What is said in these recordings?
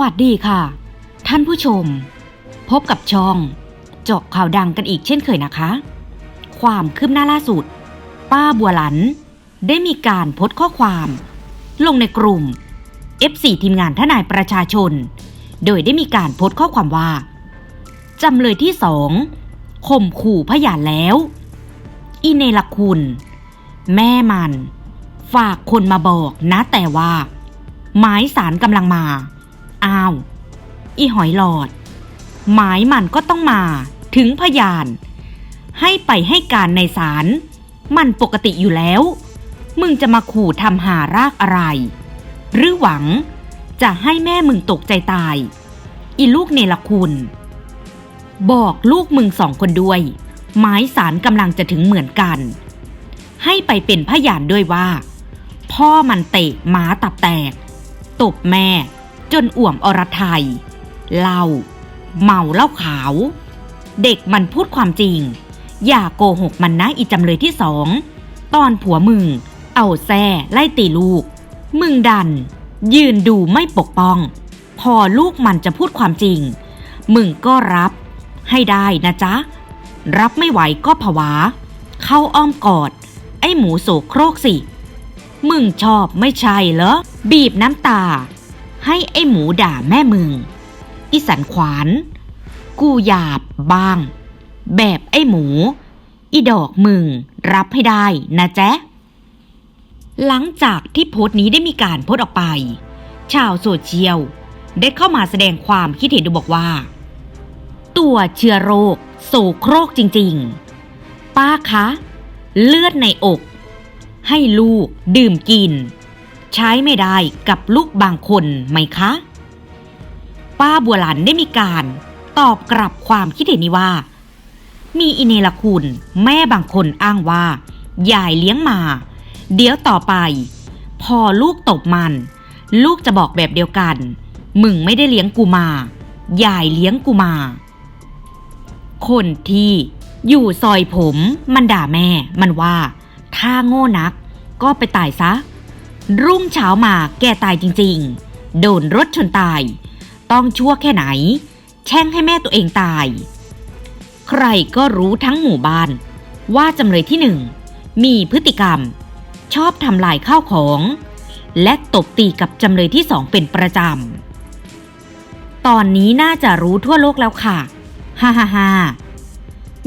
วัสดีค่ะ ท่านผู้ชม พบกับช่องเจาะข่าวดังกันอีกเช่นเคยนะคะ ความคืบหน้าล่าสุด ป้าบัวหลัน ได้มีการโพสต์ข้อความ ลงในกลุ่ม F4 ทีมงานทนายประชาชน โดยได้มีการโพสต์ข้อความว่าจำเลยที่สองข่มขู่พยานแล้วอีเนลคุณ แม่มัน ฝากคนมาบอกนะแต่ว่า หมายสารกำลังมา อ้าว อีหอยหลอด หมายมันก็ต้องมาถึงพยาน ให้ไปให้การในศาลมันปกติอยู่แล้ว มึงจะมาขู่ทำหารากอะไร หรือหวังจะให้แม่มึงตกใจตาย อีลูกเนรคุณ บอกลูกมึงสองคนด้วย หมายสารกำลังจะถึงเหมือนกัน ให้ไปเป็นพยานด้วยว่า พ่อมันเตะหมาตับแตก ตบแม่ จนอ่วมอรไทยเล้าเมาเหล้าขาว เด็กมันพูดความจริง อย่าโกหกมันนะอีจำเลยที่สองตอนผัวมึง เอาแซ่ไล่ตีลูก มึงดัน ยืนดูไม่ปกป้อง พอลูกมันจะพูดความจริง มึงก็รับ ให้ได้นะจ๊ะ รับไม่ไหวก็ผวา เข้าอ้อมกอด ไอ้หมูโสโครกสิ มึงชอบไม่ใช่เหรอ บีบน้ำตา ให้ไอ้หมูด่าแม่มึง อีสันขวาน กูหยาบบ้าง แบบไอ้หมู อีดอกมึง รับให้ได้นะแจ๊ะหลังจากที่โพสต์นี้ได้มีการโพสต์ออกไป ชาวโซเชียลได้เข้ามาแสดงความคิดเห็นดยบอกว่า ตัวเชื้อโรค โสโครกจริง ๆ ป้าคะ เลือดในอก ให้ลูกดื่มกิน ใช้ไม่ได้กับลูกบางคนไหมคะ ป้าบัวหลันได้มีการตอบกลับความคิดเห็นนี้ว่า มีอิเนลคุณ แม่บางคนอ้างว่ายายเลี้ยงมา เดี๋ยวต่อไป พอลูกตบมัน ลูกจะบอกแบบเดียวกัน มึงไม่ได้เลี้ยงกูมายายเลี้ยงกูมา คนที่อยู่ซอยผมมันด่าแม่มันว่า ถ้าโง่นักก็ไปตายซะ รุ่งเช้ามาแกตายจริงๆ โดนรถชนตาย ต้องชั่วแค่ไหน แช่งให้แม่ตัวเองตาย ใครก็รู้ทั้งหมู่บ้าน ว่าจำเลยที่หนึ่งมีพฤติกรรม ชอบทำลายข้าวของ และตบตีกับจำเลยที่สองเป็นประจำ ตอนนี้น่าจะรู้ทั่วโลกแล้วค่ะ ฮ่าฮ่าฮ่า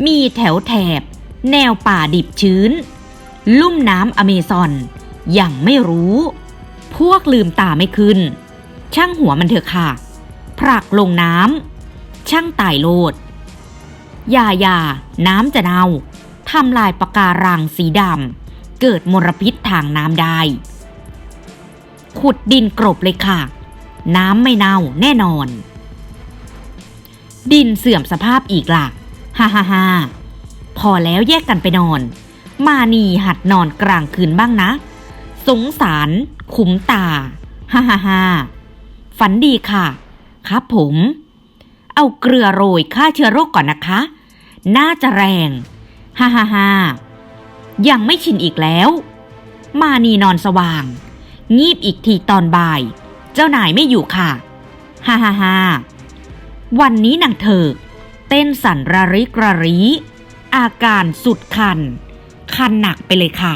มีแถวแถบ แนวป่าดิบชื้น ลุ่มน้ำอเมซอน ยังไม่รู้ พวกลืมตาไม่ขึ้น ช่างหัวมันเถอะค่ะผลักลงน้ำช่างตายโลดอย่าอย่าน้ำจะเน่าทำลายปะการังสีดำเกิดมลพิษทางน้ำได้ ขุดดินกรบเลยค่ะ น้ำไม่เน่าแน่นอน ดินเสื่อมสภาพอีกล่ะฮ่าฮ่าฮ่าพอแล้วแยกกันไปนอน มานีหัดนอนกลางคืนบ้างนะ สงสาร ขุมตา ฮ่าฮ่าฮ่าฝันดีค่ะ ครับผม เอาเกลือโรยฆ่าเชื้อโรคก่อนนะคะ น่าจะแรง ฮ่าฮ่าฮ่ายังไม่ชินอีกแล้ว มานีนอนสว่าง งีบอีกทีตอนบ่าย เจ้านายไม่อยู่ค่ะ ฮ่าฮ่าฮ่าวันนี้นางเถิกเต้นสั่นระริกระรีอาการสุดคัน คันหนักไปเลยค่ะ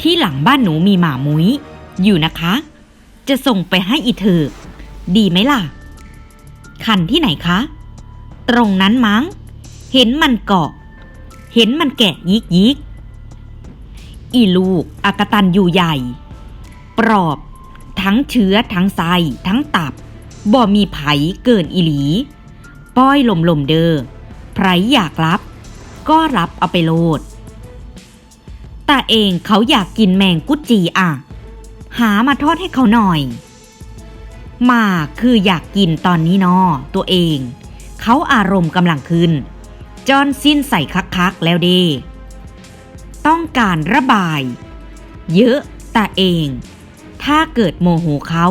ที่หลังบ้านหนูมีหมามุ้ย อยู่นะคะ จะส่งไปให้อีเถิกดีไหมล่ะ คันที่ไหนคะ ตรงนั้นมั้ง เห็นมันเกาะ เห็นมันแกะยิกยิก อีลูกอากตันอยู่ใหญ่ ปรอบ ทั้งเชื้อทั้งไส้ทั้งตับ บ่ มีไผเกินอีหลี ป้อยลมลมเดอ้อไผอยากรับ ก็รับเอาไปโลด แต่เองเขาอยากกินแมงกุจีอะ หามาทอดให้เขาหน่อย มาคืออยากกินตอนนี้นอตัวเอง เขาอารมณ์กำลังขึ้น จอนสิ้นใส่คักๆแล้วเด ต้องการระบาย เยอะแต่เอง ถ้าเกิดโมโหเขา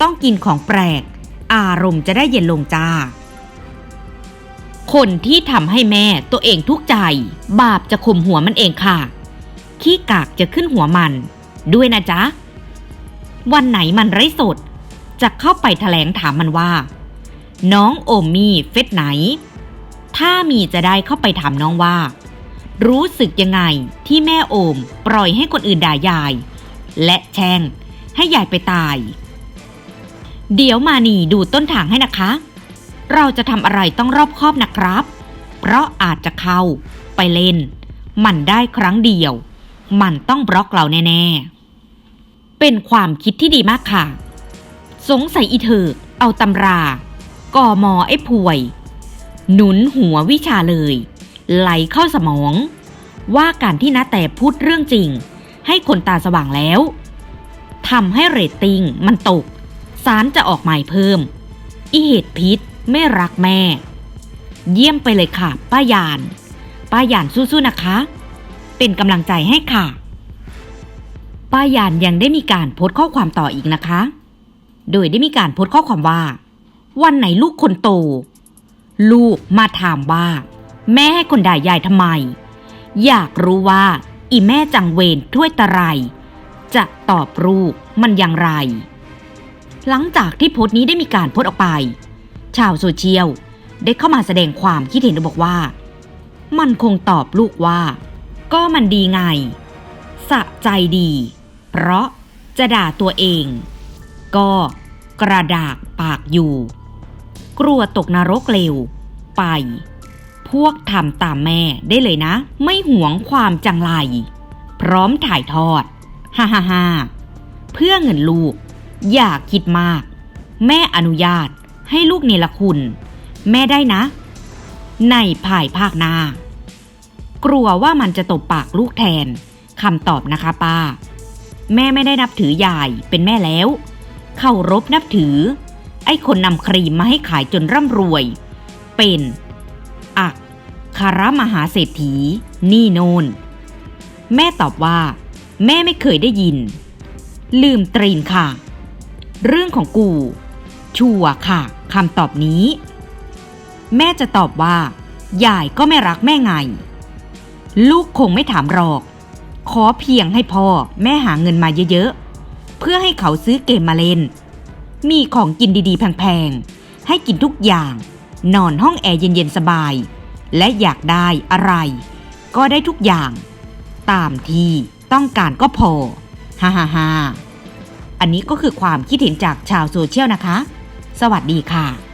ต้องกินของแปลก อารมณ์จะได้เย็นลงจ้า คนที่ทำให้แม่ตัวเองทุกข์ใจ บาปจะข่มหัวมันเองค่ะ ขี้กากจะขึ้นหัวมัน ด้วยนะจ๊ะ วันไหนมันไร้สด จะเข้าไปแถลงถามมันว่า น้องโอมมี่เฟซไหน ถ้ามีจะได้เข้าไปถามน้องว่า รู้สึกยังไงที่แม่โอมปล่อยให้คนอื่นด่ายาย และแช่งให้ยายไปตาย เดี๋ยวมานีดูต้นทางให้นะคะ เราจะทำอะไรต้องรอบคอบนะครับ เพราะอาจจะเข้าไปเล่น มันได้ครั้งเดียว มันต้องบล็อกเราแน่ๆ เป็นความคิดที่ดีมากค่ะ สงสัยอีเธอเอาตำรากอมอไอ้พวย หนุนหัววิชาเลย ไหลเข้าสมอง ว่าการที่นาแต่พูดเรื่องจริง ให้คนตาสว่างแล้วทำให้เรตติ้งมันตกสารจะออกหมายเพิ่ม อีเหตุพิษไม่รักแม่ เยี่ยมไปเลยค่ะ ป้ายาน ป้ายานสู้ๆนะคะ เป็นกำลังใจให้ค่ะ ป้ายานยังได้มีการโพสต์ข้อความต่ออีกนะคะ โดยได้มีการโพสต์ข้อความว่า วันไหนลูกคนโต ลูกมาถามว่า แม่ให้คนด่ายายทำไม อยากรู้ว่า อีแม่จังเวนถ้วยตะไร จะตอบลูกมันอย่างไร หลังจากที่โพสต์นี้ได้มีการโพสต์ออกไป ชาวโซเชียลได้เข้ามาแสดงความคิดเห็นบอกว่า มันคงตอบลูกว่า ก็มันดีไง สะใจดี เพราะจะด่าตัวเอง ก็กระดากปากอยู่ กลัวตกนรกเลวไป พวกทำตามแม่ได้เลยนะ ไม่หวงความจังไร พร้อมถ่ายทอด ฮ่าฮ่าฮ่าเพื่อเงินลูก อย่าคิดมาก แม่อนุญาตให้ลูกเนรคุณ แม่ได้นะ ในภายภาคหน้า กลัวว่ามันจะตบปากลูกแทนคำตอบนะคะป้า แม่ไม่ได้นับถือยายเป็นแม่แล้วเคารพนับถือ ไอ้คนนำครีมมาให้ขายจนร่ำรวย เป็นอักคารมหาเศรษฐี นี่โนนแม่ตอบว่า แม่ไม่เคยได้ยิน ลืมตรีนค่ะ เรื่องของกู ชัวค่ะคำตอบนี้ แม่จะตอบว่า ยายก็ไม่รักแม่ไง ลูกคงไม่ถามหรอก ขอเพียงให้พ่อแม่หาเงินมาเยอะๆ เพื่อให้เขาซื้อเกมมาเล่น มีของกินดีๆ แพงๆ ให้กินทุกอย่าง นอนห้องแอร์เย็นๆ สบาย และอยากได้อะไร ก็ได้ทุกอย่าง ตามที่ต้องการก็พอ ฮ่าฮ่าฮ่าอันนี้ก็คือความคิดเห็นจากชาวโซเชียลนะคะ สวัสดีค่ะ